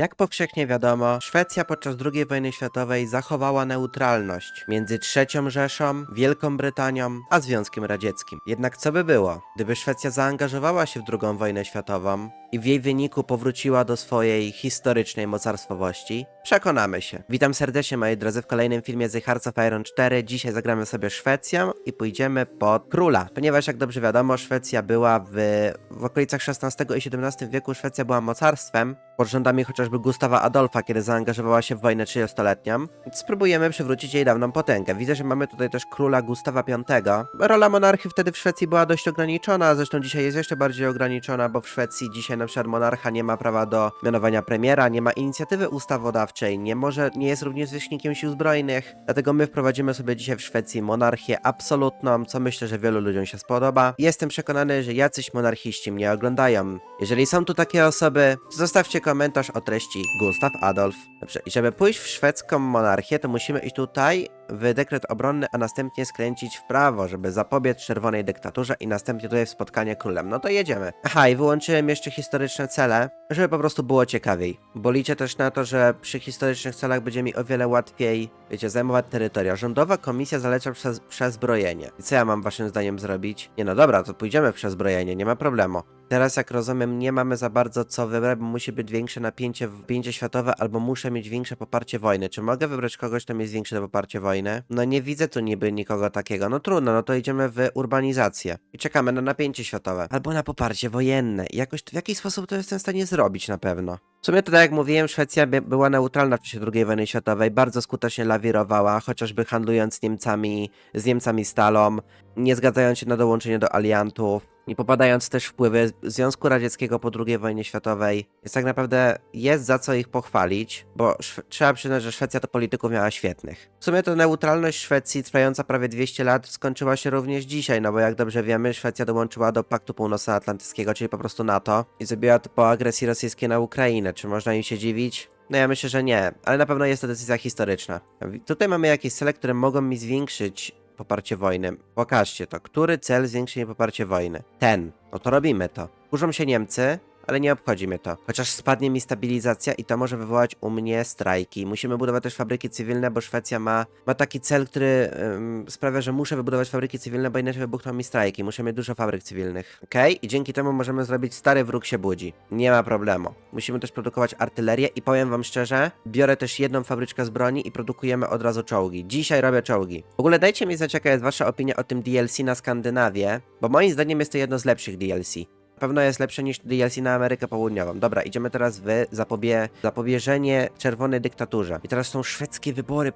Jak powszechnie wiadomo, Szwecja podczas II wojny światowej zachowała neutralność między III Rzeszą, Wielką Brytanią a Związkiem Radzieckim. Jednak co by było, gdyby Szwecja zaangażowała się w II wojnę światową i w jej wyniku powróciła do swojej historycznej mocarstwowości? Przekonamy się. Witam serdecznie moi drodzy w kolejnym filmie z Hearts of Iron 4. Dzisiaj zagramy sobie Szwecją i pójdziemy pod króla. Ponieważ jak dobrze wiadomo, Szwecja była w, w okolicach XVI i XVII wieku Szwecja była mocarstwem pod rządami chociażby Gustawa Adolfa, kiedy zaangażowała się w wojnę 30-letnią. Spróbujemy przywrócić jej dawną potęgę. Widzę, że mamy tutaj też króla Gustawa V. Rola monarchy wtedy w Szwecji była dość ograniczona, zresztą dzisiaj jest jeszcze bardziej ograniczona, bo w Szwecji dzisiaj na przykład monarcha nie ma prawa do mianowania premiera, nie ma inicjatywy ustawodawczej, nie może, nie jest również zwierzchnikiem sił zbrojnych. Dlatego my wprowadzimy sobie dzisiaj w Szwecji monarchię absolutną, co myślę, że wielu ludziom się spodoba. Jestem przekonany, że jacyś monarchiści mnie oglądają. Jeżeli są tu takie osoby, zostawcie komentarz o treści Gustaw Adolf. Dobrze, i żeby pójść w szwedzką monarchię, to musimy iść tutaj w dekret obronny, a następnie skręcić w prawo, żeby zapobiec czerwonej dyktaturze i następnie tutaj w spotkanie królem. No to jedziemy. Aha, i wyłączyłem jeszcze historyczne cele, żeby po prostu było ciekawiej. Bo liczę też na to, że przy historycznych celach będzie mi o wiele łatwiej, wiecie, zajmować terytoria. Rządowa komisja zaleca przez, przezbrojenie. I co ja mam waszym zdaniem zrobić? Nie no dobra, to pójdziemy w przezbrojenie, nie ma problemu. Teraz, jak rozumiem, nie mamy za bardzo co wybrać, bo musi być większe napięcie, napięcie światowe, albo muszę mieć większe poparcie wojny. Czy mogę wybrać kogoś, kto jest większe poparcie wojny? No nie widzę tu niby nikogo takiego. No trudno, no to idziemy w urbanizację. I czekamy na napięcie światowe. Albo na poparcie wojenne. Jakoś w jakiś sposób to jestem w stanie zrobić na pewno. W sumie to tak jak mówiłem, Szwecja by- była neutralna w czasie II wojny światowej, bardzo skutecznie lawirowała, chociażby handlując Niemcami, z Niemcami stalą, nie zgadzając się na dołączenie do aliantów, nie popadając też wpływy Związku Radzieckiego po II wojnie światowej. Więc tak naprawdę jest za co ich pochwalić, bo trzeba przyznać, że Szwecja to polityków miała świetnych. W sumie to neutralność Szwecji trwająca prawie 200 lat skończyła się również dzisiaj, no bo jak dobrze wiemy, Szwecja dołączyła do Paktu Północnoatlantyckiego, czyli po prostu NATO i zrobiła to po agresji rosyjskiej na Ukrainę. Czy można im się dziwić? No ja myślę, że nie, ale na pewno jest to decyzja historyczna. Tutaj mamy jakieś cele, które mogą mi zwiększyć poparcie wojny. Pokażcie to. Który cel zwiększy poparcie wojny? Ten. No to robimy to. Kurzą się Niemcy, ale nie obchodzi mnie to. Chociaż spadnie mi stabilizacja i to może wywołać u mnie strajki. Musimy budować też fabryki cywilne, bo Szwecja ma, ma taki cel, który ym, sprawia, że muszę wybudować fabryki cywilne, bo inaczej wybuchną mi strajki. Muszę mieć dużo fabryk cywilnych. Okej? I dzięki temu możemy zrobić stary wróg się budzi. Nie ma problemu. Musimy też produkować artylerię i powiem wam szczerze, biorę też jedną fabryczkę z broni i produkujemy od razu czołgi. Dzisiaj robię czołgi. W ogóle dajcie mi znać, jaka jest wasza opinia o tym DLC na Skandynawię, bo moim zdaniem jest to jedno z lepszych DLC. Pewno jest lepsze niż DLC na Amerykę Południową. Dobra, idziemy teraz w zapobie... zapobieżenie czerwonej dyktaturze. I teraz są szwedzkie wybory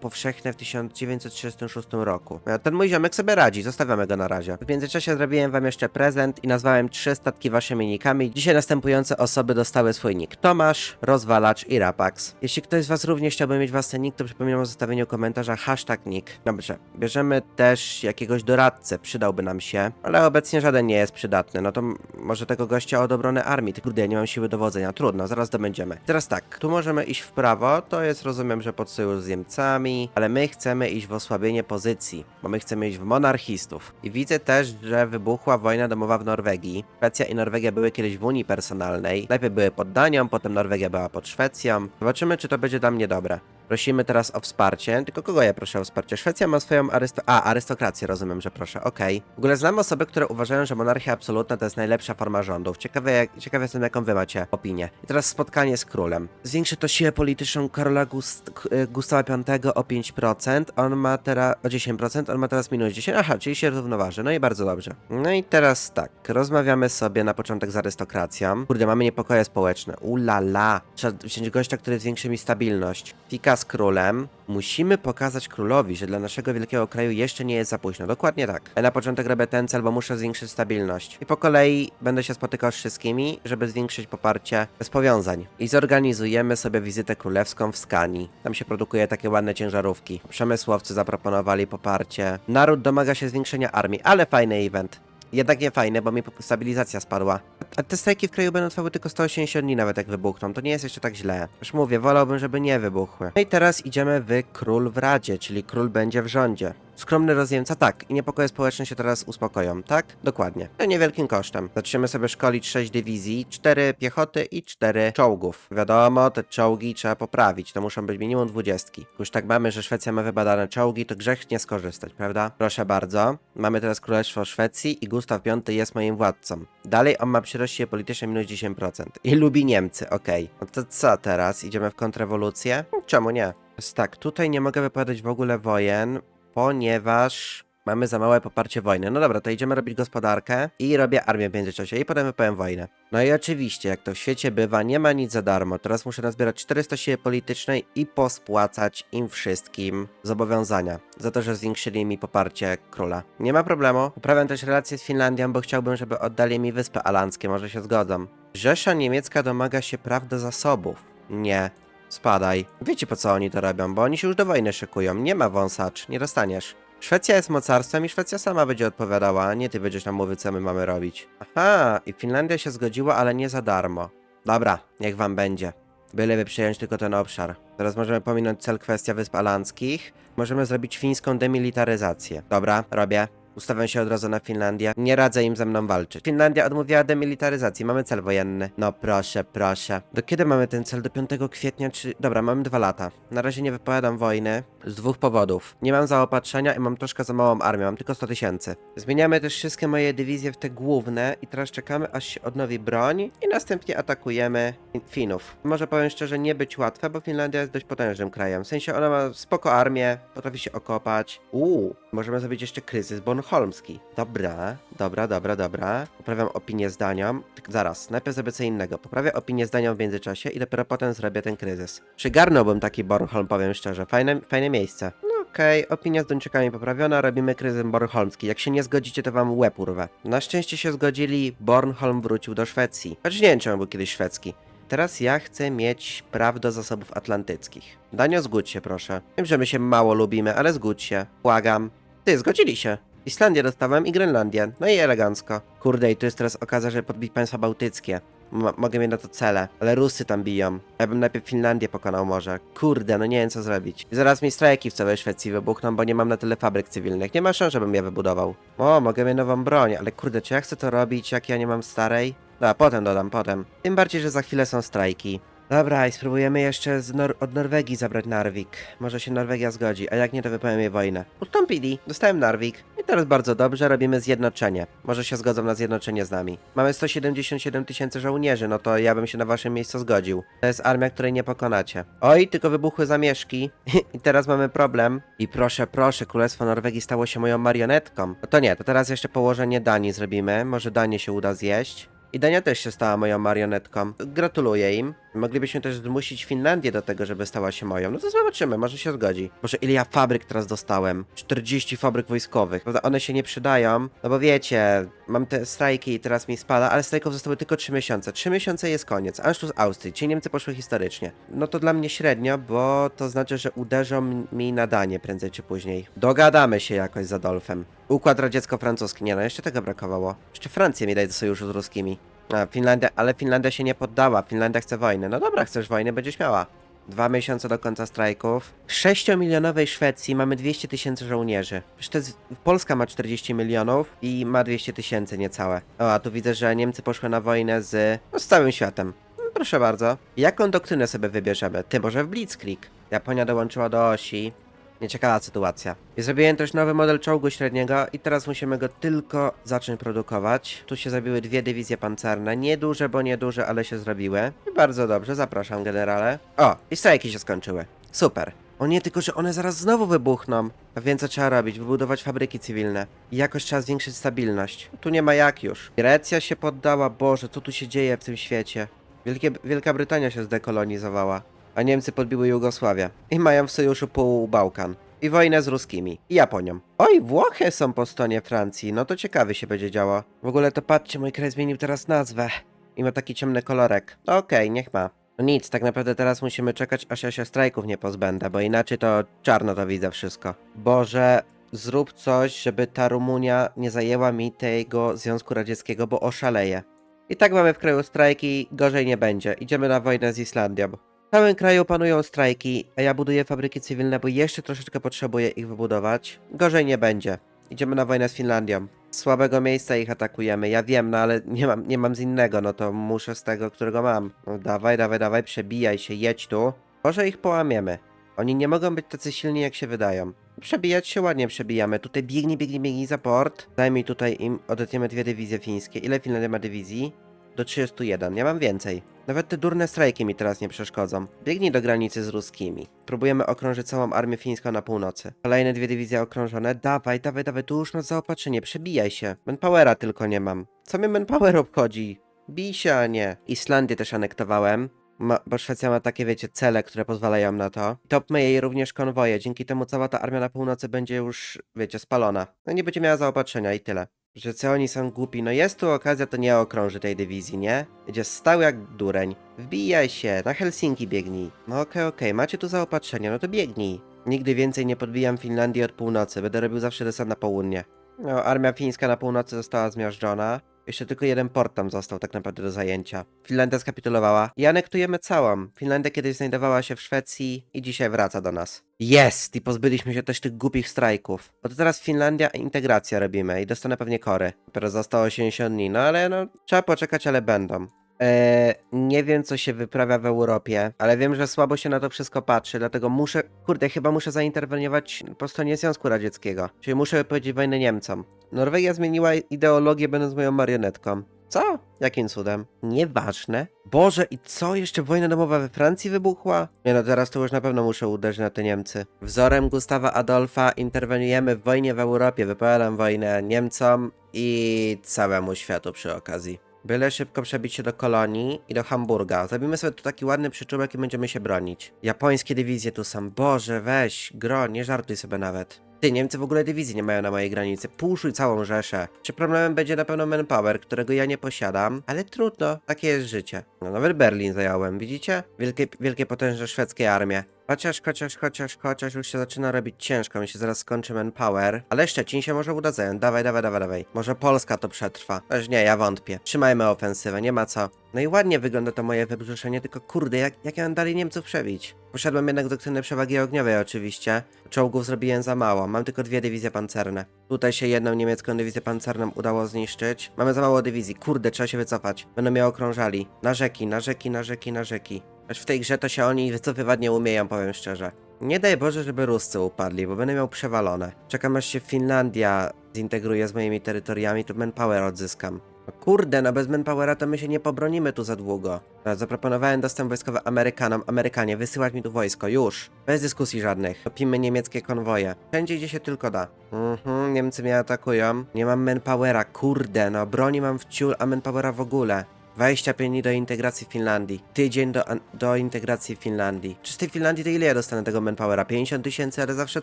powszechne w 1936 roku. E, Ten mój ziomek sobie radzi, zostawiamy go na razie. W międzyczasie zrobiłem wam jeszcze prezent i nazwałem trzy statki waszymi nikami. Dzisiaj następujące osoby dostały swój nick. Tomasz, Rozwalacz i Rapax. Jeśli ktoś z was również chciałby mieć własny nick, to przypominam o zostawieniu komentarza hashtag nick. Dobrze, bierzemy też jakiegoś doradcę, przydałby nam się, ale obecnie żaden nie jest przydatny. No to może tego gościa od obrony armii. Ty kurde, ja nie mam siły dowodzenia. Trudno, zaraz dobędziemy. Teraz tak, tu możemy iść w prawo, to jest rozumiem, że pod sojusz z Niemcami, ale my chcemy iść w osłabienie pozycji, bo my chcemy iść w monarchistów. I widzę też, że wybuchła wojna domowa w Norwegii. Szwecja i Norwegia były kiedyś w Unii Personalnej. Najpierw były pod Danią, potem Norwegia była pod Szwecją. Zobaczymy, czy to będzie dla mnie dobre. Prosimy teraz o wsparcie. Tylko kogo ja proszę o wsparcie? Szwecja ma swoją arysto... A, arystokrację rozumiem, że proszę. Okej. W ogóle znam osoby, które uważają, że monarchia absolutna to jest najlepsza forma rządów. Ciekawe, jak... Ciekawe jestem, jaką wy macie opinię. I teraz spotkanie z królem. Zwiększy to siłę polityczną Karola Gust... Y, Gustawa V o 5%. On ma teraz... o 10%. On ma teraz minus 10. Aha, czyli się równoważy. No i bardzo dobrze. No i teraz tak. Rozmawiamy sobie na początek z arystokracją. Kurde, mamy niepokoje społeczne. Ulala. Trzeba wziąć gościa, który zwiększy mi stabilność. Fika z królem. Musimy pokazać królowi, że dla naszego wielkiego kraju jeszcze nie jest za późno. Dokładnie tak. Ja na początek robię ten cel, bo muszę zwiększyć stabilność. I po kolei będę się spotykał z wszystkimi, żeby zwiększyć poparcie bez powiązań. I zorganizujemy sobie wizytę królewską w Skanii. Tam się produkuje takie ładne ciężarówki. Przemysłowcy zaproponowali poparcie. Naród domaga się zwiększenia armii, ale fajny event. Jednak nie fajne, bo mi stabilizacja spadła. A te strajki w kraju będą trwały tylko 180 dni nawet jak wybuchną. To nie jest jeszcze tak źle. Już mówię, wolałbym, żeby nie wybuchły. No i teraz idziemy w król w radzie, czyli król będzie w rządzie. Skromny rozjemca, tak. I niepokoje społeczne się teraz uspokoją, tak? Dokładnie. To niewielkim kosztem. Zaczniemy sobie szkolić 6 dywizji, 4 piechoty i 4 czołgów. Wiadomo, te czołgi trzeba poprawić. To muszą być minimum 20. Już tak mamy, że Szwecja ma wybadane czołgi, to grzech nie skorzystać, prawda? Proszę bardzo. Mamy teraz Królestwo Szwecji i Gustaw V jest moim władcą. Dalej on ma przyroście polityczne minus 10%. I lubi Niemcy, okej. No to co teraz? Idziemy w kontrrewolucję? Czemu nie? Tak, tutaj nie mogę wypowiadać w ogóle wojen, ponieważ mamy za małe poparcie wojny. No dobra, to idziemy robić gospodarkę i robię armię w międzyczasie i potem wypowiem wojnę. No i oczywiście, jak to w świecie bywa, nie ma nic za darmo. Teraz muszę nazbierać 400 siły politycznej i pospłacać im wszystkim zobowiązania za to, że zwiększyli mi poparcie króla. Nie ma problemu. Poprawiam też relacje z Finlandią, bo chciałbym, żeby oddali mi Wyspy Alandzkie, może się zgodzą. Rzesza niemiecka domaga się praw do zasobów. Nie. Spadaj. Wiecie po co oni to robią, bo oni się już do wojny szykują. Nie ma wąsacz, nie dostaniesz. Szwecja jest mocarstwem i Szwecja sama będzie odpowiadała, a nie ty będziesz nam mówić, co my mamy robić. Aha, i Finlandia się zgodziła, ale nie za darmo. Dobra, niech wam będzie. Byleby przyjąć tylko ten obszar. Teraz możemy pominąć cel kwestia Wysp Alandzkich. Możemy zrobić fińską demilitaryzację. Dobra, robię. Ustawiam się od razu na Finlandię. Nie radzę im ze mną walczyć. Finlandia odmówiła demilitaryzacji. Mamy cel wojenny. No proszę, proszę. Do kiedy mamy ten cel? Do 5 kwietnia czy... Dobra, mamy dwa lata. Na razie nie wypowiadam wojny. Z dwóch powodów. Nie mam zaopatrzenia i mam troszkę za małą armię. Mam tylko 100 tysięcy. Zmieniamy też wszystkie moje dywizje w te główne i teraz czekamy aż się odnowi broń i następnie atakujemy Fin- Finów. Może powiem szczerze, nie być łatwe, bo Finlandia jest dość potężnym krajem. W sensie ona ma spoko armię, potrafi się okopać. Uuu, możemy zrobić jeszcze kryzys bornholmski. Dobra, dobra, dobra, dobra. Poprawiam opinię zdaniom. Tak, zaraz, najpierw zrobię co innego. Poprawię opinię zdaniom w międzyczasie i dopiero potem zrobię ten kryzys. Przygarnąłbym taki Bornholm, powiem szczerze. Fajne, fajne miejsce. No okej, opinia z Duńczykami poprawiona, robimy kryzys bornholmski. Jak się nie zgodzicie, to wam łeb urwę. Na szczęście się zgodzili, Bornholm wrócił do Szwecji. Choć nie wiem, czy on był kiedyś szwedzki. Teraz ja chcę mieć praw do zasobów atlantyckich. Danio, zgódź się proszę. Wiem, że my się mało lubimy, ale zgódź się. Błagam. Ty, zgodzili się. Islandię dostałem i Grenlandię. No i elegancko. Kurde, i tu jest teraz okazja, żeby podbić państwa bałtyckie. M- mogę mieć na to cele, ale Rusy tam biją. Ja bym najpierw Finlandię pokonał może. Kurde, no nie wiem co zrobić. I zaraz mi strajki w całej Szwecji wybuchną, bo nie mam na tyle fabryk cywilnych. Nie ma szans, żebym je wybudował. O, mogę mieć nową broń, ale kurde, czy ja chcę to robić, jak ja nie mam starej? No, potem dodam, potem. Tym bardziej, że za chwilę są strajki. Dobra, i spróbujemy jeszcze z Nor- od Norwegii zabrać Narvik. Może się Norwegia zgodzi, a jak nie, to wypowiem jej wojnę. Ustąpili, dostałem Narvik. I teraz bardzo dobrze, robimy zjednoczenie. Może się zgodzą na zjednoczenie z nami. Mamy 177 tysięcy żołnierzy, no to ja bym się na waszym miejscu zgodził. To jest armia, której nie pokonacie. Oj, tylko wybuchły zamieszki. I teraz mamy problem. I proszę, proszę, Królestwo Norwegii stało się moją marionetką. No to nie, to teraz jeszcze położenie Danii zrobimy. Może Danię się uda zjeść. I Dania też się stała moją marionetką. Gratuluję im. Moglibyśmy też zmusić Finlandię do tego, żeby stała się moją. No to zobaczymy, może się zgodzi. Boże, ile ja fabryk teraz dostałem? 40 fabryk wojskowych. Prawda, one się nie przydają, no bo wiecie, mam te strajki i teraz mi spada, ale strajków zostały tylko 3 miesiące. 3 miesiące jest koniec. Anschluss Austrii, ci Niemcy poszły historycznie. No to dla mnie średnio, bo to znaczy, że uderzą mi na Danię prędzej czy później. Dogadamy się jakoś z Adolfem. Układ radziecko-francuski, nie no, jeszcze tego brakowało. Jeszcze Francję mi daj do sojuszu z ruskimi. A, Finlandia, ale Finlandia się nie poddała. Finlandia chce wojny. No dobra, chcesz wojny, będziesz miała. Dwa miesiące do końca strajków. W 6-milionowej Szwecji mamy 200 tysięcy żołnierzy. Przecież Polska ma 40 milionów i ma 200 tysięcy niecałe. O, a tu widzę, że Niemcy poszły na wojnę z, no, z całym światem. No, proszę bardzo. Jaką doktrynę sobie wybierzemy? Ty, może w Blitzkrieg? Japonia dołączyła do osi. Nieciekawa sytuacja. I zrobiłem też nowy model czołgu średniego i teraz musimy go tylko zacząć produkować. Tu się zrobiły dwie dywizje pancerne. Nieduże, bo nieduże, ale się zrobiły. I bardzo dobrze, zapraszam generale. O, i strajki się skończyły. Super. O nie, tylko że one zaraz znowu wybuchną. A więc co trzeba robić? Wybudować fabryki cywilne. I jakoś trzeba zwiększyć stabilność. Tu nie ma jak już. Grecja się poddała. Boże, co tu się dzieje w tym świecie? Wielkie, Wielka Brytania się zdekolonizowała a Niemcy podbiły Jugosławię i mają w sojuszu pół Bałkan. I wojnę z ruskimi. I Japonią. Oj, Włochy są po stronie Francji. No to ciekawie się będzie działo. W ogóle to patrzcie, mój kraj zmienił teraz nazwę. I ma taki ciemny kolorek. Okej, niech ma. No nic, tak naprawdę teraz musimy czekać, aż ja się strajków nie pozbędę, bo inaczej to czarno to widzę wszystko. Boże, zrób coś, żeby ta Rumunia nie zajęła mi tego Związku Radzieckiego, bo oszaleje. I tak mamy w kraju strajki, gorzej nie będzie. Idziemy na wojnę z Islandią. Całym kraju panują strajki, a ja buduję fabryki cywilne, bo jeszcze troszeczkę potrzebuję ich wybudować. Gorzej nie będzie. Idziemy na wojnę z Finlandią. Z słabego miejsca ich atakujemy, ja wiem, no ale nie mam, nie mam z innego, no to muszę z tego, którego mam. No dawaj, dawaj, dawaj, przebijaj się, jedź tu. Może ich połamiemy. Oni nie mogą być tacy silni, jak się wydają. Przebijać się ładnie przebijamy. Tutaj biegnij, biegnij, biegnij za port. Daj mi tutaj im, odetniemy dwie dywizje fińskie. Ile Finlandia ma dywizji? Do 31. Ja mam więcej. Nawet te durne strajki mi teraz nie przeszkodzą. Biegnij do granicy z ruskimi. Próbujemy okrążyć całą armię fińską na północy. Kolejne dwie dywizje okrążone. Dawaj, dawaj, dawaj, tu już nas zaopatrzenie. Przebijaj się. Manpowera tylko nie mam. Co mnie manpower obchodzi? Bij się, a nie. Islandię też anektowałem. Ma, bo Szwecja ma takie, wiecie, cele, które pozwalają na to. Topmy jej również konwoje. Dzięki temu cała ta armia na północy będzie już, wiecie, spalona. No nie będzie miała zaopatrzenia i tyle. Że co oni są głupi. No jest tu okazja, to nie okrąży tej dywizji, nie? Będzie stał jak dureń. Wbijaj się, na Helsinki biegnij. No okej, okej, macie tu zaopatrzenie, no to biegnij. Nigdy więcej nie podbijam Finlandii od północy, będę robił zawsze desant na południe. No, armia fińska na północy została zmiażdżona. Jeszcze tylko jeden port tam został tak naprawdę do zajęcia. Finlandia skapitulowała i anektujemy całą. Finlandia kiedyś znajdowała się w Szwecji i dzisiaj wraca do nas. Jest! I pozbyliśmy się też tych głupich strajków. Bo to teraz Finlandia integracja robimy i dostanę pewnie kory. Dopiero zostało 80 dni, no ale no trzeba poczekać, ale będą. Eee, nie wiem, co się wyprawia w Europie, ale wiem, że słabo się na to wszystko patrzy, dlatego muszę, kurde, chyba muszę zainterweniować po stronie Związku Radzieckiego. Czyli muszę wypowiedzieć wojnę Niemcom. Norwegia zmieniła ideologię, będąc moją marionetką. Co? Jakim cudem? Nieważne. Boże, i co? Jeszcze wojna domowa we Francji wybuchła? Nie no, teraz to już na pewno muszę uderzyć na te Niemcy. Wzorem Gustawa Adolfa interweniujemy w wojnie w Europie. Wypowiadam wojnę Niemcom i całemu światu przy okazji. Byle szybko przebić się do Kolonii i do Hamburga. Zrobimy sobie tu taki ładny przyczółek i będziemy się bronić. Japońskie dywizje tu są. Boże, weź, gro, nie żartuj sobie nawet. Ty, Niemcy w ogóle dywizji nie mają na mojej granicy. Puszuj całą Rzeszę. Czy problemem będzie na pewno manpower, którego ja nie posiadam? Ale trudno, takie jest życie. No, nawet Berlin zająłem, widzicie? Wielkie, wielkie potężne szwedzkie armie. Chociaż, chociaż, chociaż, chociaż już się zaczyna robić ciężko, mi się zaraz skończy manpower. Ale Szczecin się może uda zająć. Dawaj, dawaj, dawaj, dawaj. Może Polska to przetrwa. Też nie, ja wątpię. Trzymajmy ofensywę, nie ma co. No i ładnie wygląda to moje wybrzuszenie, tylko kurde, jak, jak ja mam dalej Niemców przebić? Poszedłem jednak doktrynę przewagi ogniowej oczywiście. Czołgów zrobiłem za mało, mam tylko dwie dywizje pancerne. Tutaj się jedną niemiecką dywizję pancerną udało zniszczyć. Mamy za mało dywizji, kurde, trzeba się wycofać. Będą mnie okrążali. Na rzeki, na rzeki, na rzeki, na rzeki. Aż w tej grze to się oni wycofywać nie umieją, powiem szczerze. Nie daj Boże, żeby Ruscy upadli, bo będę miał przewalone. Czekam aż się Finlandia zintegruje z moimi terytoriami, to manpower odzyskam. No kurde, no bez manpowera to my się nie pobronimy tu za długo. Teraz zaproponowałem dostęp wojskowy Amerykanom. Amerykanie, wysyłać mi tu wojsko, już. Bez dyskusji żadnych. Topimy niemieckie konwoje. Wszędzie, gdzie się tylko da. Mhm, Niemcy mnie atakują. Nie mam manpowera, kurde, no broni mam w ciul, a manpowera w ogóle. 25 dni do integracji Finlandii. Tydzień do, do integracji Finlandii. Czy z tej Finlandii to ile ja dostanę tego manpowera? 50 tysięcy, ale zawsze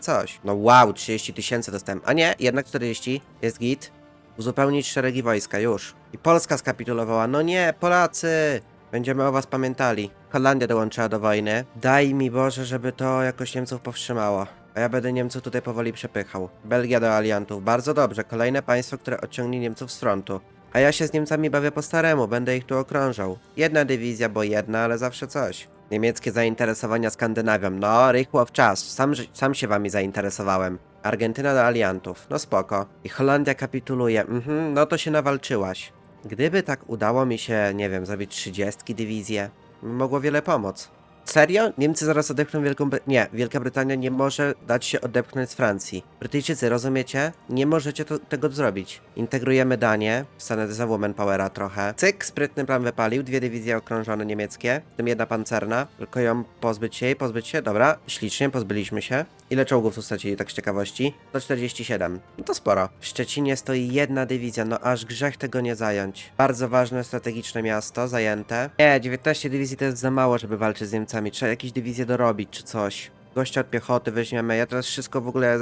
coś. No wow, 30 tysięcy dostałem. A nie, jednak 40. Jest git. Uzupełnić szeregi wojska, już. I Polska skapitulowała. No nie, Polacy! Będziemy o was pamiętali. Holandia dołączyła do wojny. Daj mi Boże, żeby to jakoś Niemców powstrzymało. A ja będę Niemców tutaj powoli przepychał. Belgia do aliantów. Bardzo dobrze. Kolejne państwo, które odciągnie Niemców z frontu. A ja się z Niemcami bawię po staremu, będę ich tu okrążał. Jedna dywizja, bo jedna, ale zawsze coś. Niemieckie zainteresowania Skandynawią. No, rychło w czas. Sam, sam się wami zainteresowałem. Argentyna do aliantów. No spoko. I Holandia kapituluje. Mhm, no to się nawalczyłaś. Gdyby tak udało mi się, nie wiem, zrobić 30 dywizję, mogło wiele pomóc. Serio? Niemcy zaraz odepchną Wielką Bry- Nie, Wielka Brytania nie może dać się odepchnąć z Francji. Brytyjczycy, rozumiecie? Nie możecie to, tego zrobić. Integrujemy Danię, wstanę za Womanpowera trochę. Cyk, sprytny plan wypalił, dwie dywizje okrążone niemieckie, w tym jedna pancerna. Tylko ją pozbyć się jej, pozbyć się, dobra, ślicznie, pozbyliśmy się. Ile czołgów tu stracili, tak z ciekawości? 147. No to sporo. W Szczecinie stoi jedna dywizja, no aż grzech tego nie zająć. Bardzo ważne, strategiczne miasto, zajęte. Nie, 19 dywizji to jest za mało, żeby walczyć z Niemcami. Trzeba jakieś dywizje dorobić, czy coś. Gościa od piechoty weźmiemy. Ja teraz wszystko w ogóle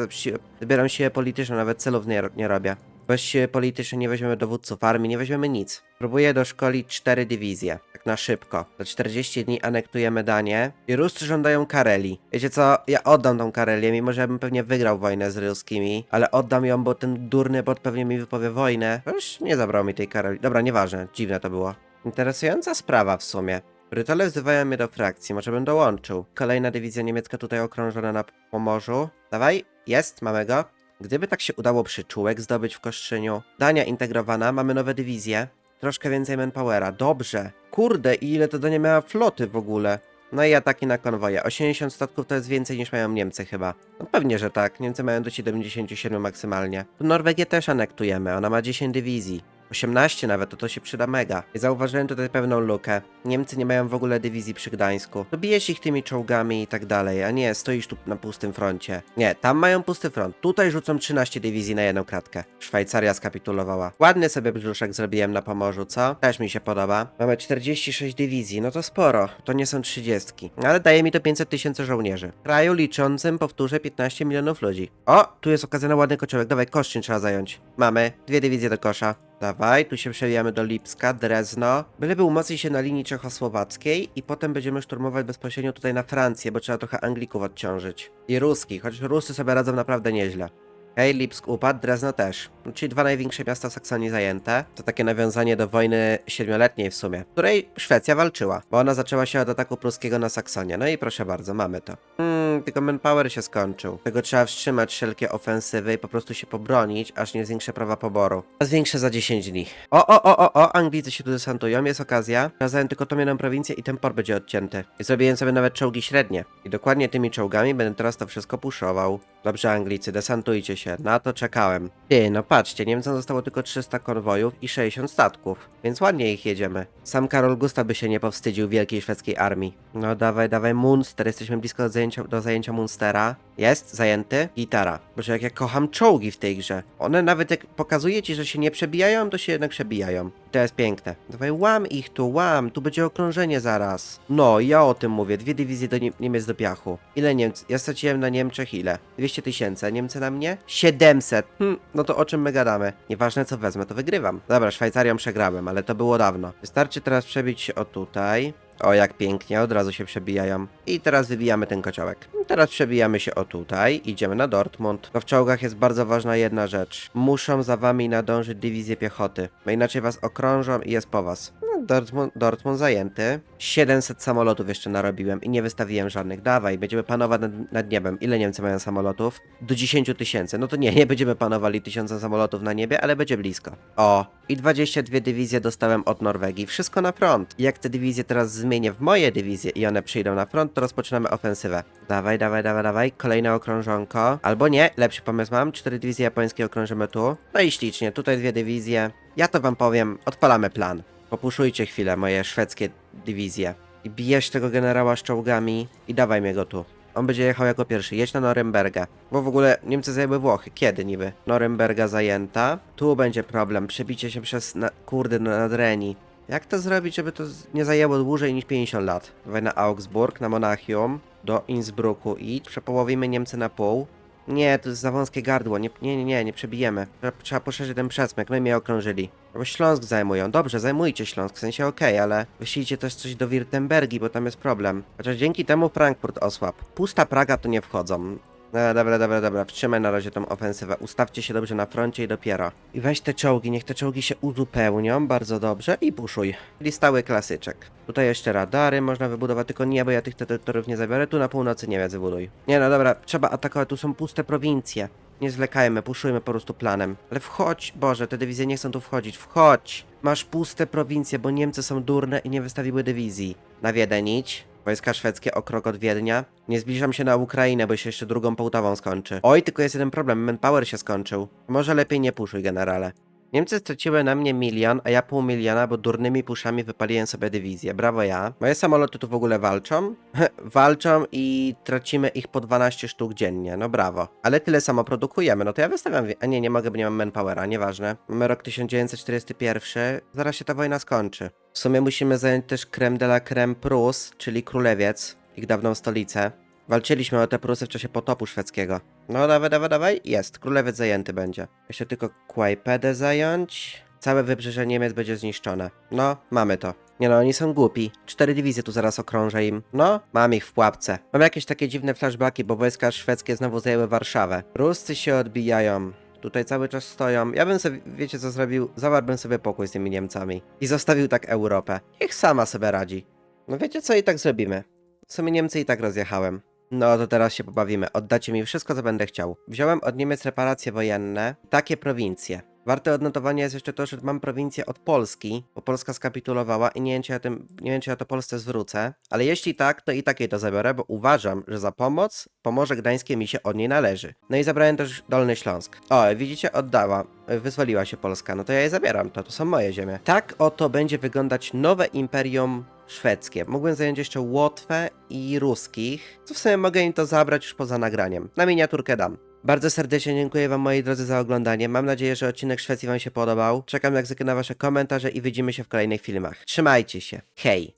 zbieram siłę polityczną, nawet celów nie, nie robię. Bez siły politycznej nie weźmiemy dowódców armii, nie weźmiemy nic. Próbuję doszkolić cztery dywizje. Tak na szybko. Za 40 dni anektujemy Danię. I Ruscy żądają Kareli. Wiecie co? Ja oddam tą Karelię, mimo że ja bym pewnie wygrał wojnę z ruskimi. Ale oddam ją, bo ten durny bot pewnie mi wypowie wojnę. Już nie zabrał mi tej Kareli. Dobra, nieważne. Dziwne to było. Interesująca sprawa w sumie. Brytole wzywają mnie do frakcji, może bym dołączył. Kolejna dywizja niemiecka tutaj okrążona na Pomorzu. Dawaj, jest, mamy go. Gdyby tak się udało przyczółek zdobyć w Koszczyniu. Dania integrowana, mamy nowe dywizje. Troszkę więcej manpowera, dobrze. Kurde, i ile to do nie miała floty w ogóle. No i ataki na konwoje. 80 statków to jest więcej niż mają Niemcy chyba. No pewnie, że tak. Niemcy mają do 77 maksymalnie. Norwegię też anektujemy. Ona ma 10 dywizji. 18 nawet, to to się przyda mega. Zauważyłem tutaj pewną lukę. Niemcy nie mają w ogóle dywizji przy Gdańsku. To bijesz ich tymi czołgami i tak dalej, a nie, stoisz tu na pustym froncie. Nie, tam mają pusty front. Tutaj rzucą 13 dywizji na jedną kratkę. Szwajcaria skapitulowała. Ładny sobie brzuszek zrobiłem na Pomorzu, co? Też mi się podoba. Mamy 46 dywizji, no to sporo. To nie są 30. Ale daje mi to 500 tysięcy żołnierzy. Kraju liczącym, powtórzę, 15 milionów ludzi. O, tu jest okazja na ładny kociołek. Dawaj, Koszczyn trzeba zająć. Mamy dwie dywizje do kosza. Dawaj, tu się przewijamy do Lipska, Drezno. Byleby umocnić się na linii czechosłowackiej i potem będziemy szturmować bezpośrednio tutaj na Francję, bo trzeba trochę Anglików odciążyć. I Ruskich, choć Rusy sobie radzą naprawdę nieźle. Hej, Lipsk upadł, Drezno też. Czyli dwa największe miasta Saksonii zajęte. To takie nawiązanie do wojny siedmioletniej w sumie, w której Szwecja walczyła, bo ona zaczęła się od ataku pruskiego na Saksonię. No i proszę bardzo, mamy to. Hmm, tylko manpower się skończył. Tego trzeba wstrzymać wszelkie ofensywy i po prostu się pobronić, aż nie zwiększę prawa poboru. A zwiększę za 10 dni. O, o, o, o, o, Anglicy się tu desantują, jest okazja. Razem tylko tą jedną prowincję i ten port będzie odcięty. I zrobiłem sobie nawet czołgi średnie. I dokładnie tymi czołgami będę teraz to wszystko puszował. Dobrze, Anglicy, desantujcie się. Na to czekałem. Ty, no patrzcie, Niemcom zostało tylko 300 konwojów i 60 statków. Więc ładnie ich jedziemy. Sam Karol Gustaw by się nie powstydził wielkiej szwedzkiej armii. No dawaj, dawaj, Munster. Jesteśmy blisko do zajęcia, do zajęcia Munstera. Jest, zajęty. Gitara. Boże, jak ja kocham czołgi w tej grze. One nawet jak pokazuje ci, że się nie przebijają, to się jednak przebijają. To jest piękne. Dawaj, łam ich tu, łam. Tu będzie okrążenie zaraz. No, ja o tym mówię. Dwie dywizje do Nie- Niemiec do piachu. Ile Niemcy? Ja straciłem na Niemczech ile? 200 tysięcy, Niemcy na mnie? 700. Hm, no to o czym my gadamy? Nieważne co wezmę, to wygrywam. Dobra, Szwajcarią przegrałem, ale to było dawno. Wystarczy teraz przebić się o tutaj. O, jak pięknie, od razu się przebijają. I teraz wybijamy ten kociołek. Teraz przebijamy się o tutaj, idziemy na Dortmund. Bo w czołgach jest bardzo ważna jedna rzecz. Muszą za wami nadążyć dywizje piechoty, bo inaczej was okrążą i jest po was. No, Dortmund, Dortmund zajęty. 700 samolotów jeszcze narobiłem i nie wystawiłem żadnych. Dawaj, będziemy panować nad, nad niebem. Ile Niemcy mają samolotów? Do 10 tysięcy. No to nie, nie będziemy panowali tysiąca samolotów na niebie, ale będzie blisko. O, i 22 dywizje dostałem od Norwegii. Wszystko na front. Jak te dywizje teraz zmienię w moje dywizje i one przyjdą na front, to rozpoczynamy ofensywę. Dawaj, dawaj, dawaj, dawaj. Kolejne okrążonko. Albo nie, lepszy pomysł mam. Cztery dywizje japońskie okrążymy tu. No i ślicznie, tutaj dwie dywizje. Ja to wam powiem, odpalamy plan. Popuszujcie chwilę moje szwedzkie dywizje. I bierz tego generała z czołgami i dawaj mnie go tu. On będzie jechał jako pierwszy. Jedź na Norymberga. Bo w ogóle Niemcy zajęły Włochy. Kiedy niby? Norymberga zajęta. Tu będzie problem. Przebicie się przez, na, kurde, no, nad Reni. Jak to zrobić, żeby to nie zajęło dłużej niż 50 lat? Dawaj na Augsburg, na Monachium, do Innsbrucku idź. Przepołowimy Niemcy na pół. Nie, to jest za wąskie gardło. Nie, nie, nie, nie, przebijemy. Trzeba, poszerzyć ten przesmyk. My mnie okrążyli. Bo Śląsk zajmują. Dobrze, zajmujcie Śląsk, w sensie okej, ale wyślijcie też coś do Wirtembergi, bo tam jest problem. Chociaż dzięki temu Frankfurt osłab. Pusta Praga tu nie wchodzą. No, dobra, dobra, dobra, wstrzymaj na razie tą ofensywę. Ustawcie się dobrze na froncie i dopiero. I weź te czołgi, niech te czołgi się uzupełnią bardzo dobrze i puszuj. Czyli stały klasyczek. Tutaj jeszcze radary można wybudować, tylko nie, bo ja tych terytoriów nie zabiorę. Tu na północy Niemiec wybuduj. Nie no dobra, trzeba atakować, tu są puste prowincje. Nie zwlekajmy, puszujmy po prostu planem. Ale wchodź, Boże, te dywizje nie chcą tu wchodzić, wchodź! Masz puste prowincje, bo Niemcy są durne i nie wystawiły dywizji. Na Wiedeń idź. Wojska szwedzkie o krok od Wiednia. Nie zbliżam się na Ukrainę, bo się jeszcze drugą Połtawą skończy. Oj, tylko jest jeden problem, manpower się skończył. Może lepiej nie puszuj, generale. Niemcy straciły na mnie milion, a ja pół miliona, bo durnymi puszami wypaliłem sobie dywizję. Brawo ja. Moje samoloty tu w ogóle walczą? walczą i tracimy ich po 12 sztuk dziennie. No brawo. Ale tyle samo produkujemy. No to ja wystawiam... wi- A nie, nie mogę, bo nie mam manpowera. Nieważne. Mamy rok 1941. Zaraz się ta wojna skończy. W sumie musimy zająć też creme de la creme Prus, czyli Królewiec, ich dawną stolicę. Walczyliśmy o te Prusy w czasie potopu szwedzkiego. No dawaj, dawaj, dawaj. Jest. Królewiec zajęty będzie. Jeszcze tylko Kłajpedę zająć. Całe wybrzeże Niemiec będzie zniszczone. No, mamy to. Nie no, oni są głupi. Cztery dywizje tu zaraz okrążę im. No, mam ich w pułapce. Mam jakieś takie dziwne flashbacki, bo wojska szwedzkie znowu zajęły Warszawę. Ruscy się odbijają. Tutaj cały czas stoją. Ja bym sobie, wiecie co zrobił? Zawarłbym sobie pokój z tymi Niemcami. I zostawił tak Europę. Niech sama sobie radzi. No wiecie co, i tak zrobimy. W sumie Niemcy i tak rozjechałem. No to teraz się pobawimy. Oddacie mi wszystko, co będę chciał. Wziąłem od Niemiec reparacje wojenne, takie prowincje. Warte odnotowania jest jeszcze to, że mam prowincję od Polski, bo Polska skapitulowała i nie wiem, czy ja, tym, nie wiem, czy ja to Polsce zwrócę. Ale jeśli tak, to i tak jej to zabiorę, bo uważam, że za pomoc Pomorze Gdańskie mi się od niej należy. No i zabrałem też Dolny Śląsk. O, widzicie, oddała. Wyzwoliła się Polska. No to ja je zabieram, to, to są moje ziemie. Tak oto będzie wyglądać nowe imperium szwedzkie. Mógłbym zająć jeszcze Łotwę i ruskich, co w sumie mogę im to zabrać już poza nagraniem. Na miniaturkę dam. Bardzo serdecznie dziękuję Wam moi drodzy za oglądanie. Mam nadzieję, że odcinek Szwecji Wam się podobał. Czekam jak zwykle na Wasze komentarze i widzimy się w kolejnych filmach. Trzymajcie się. Hej!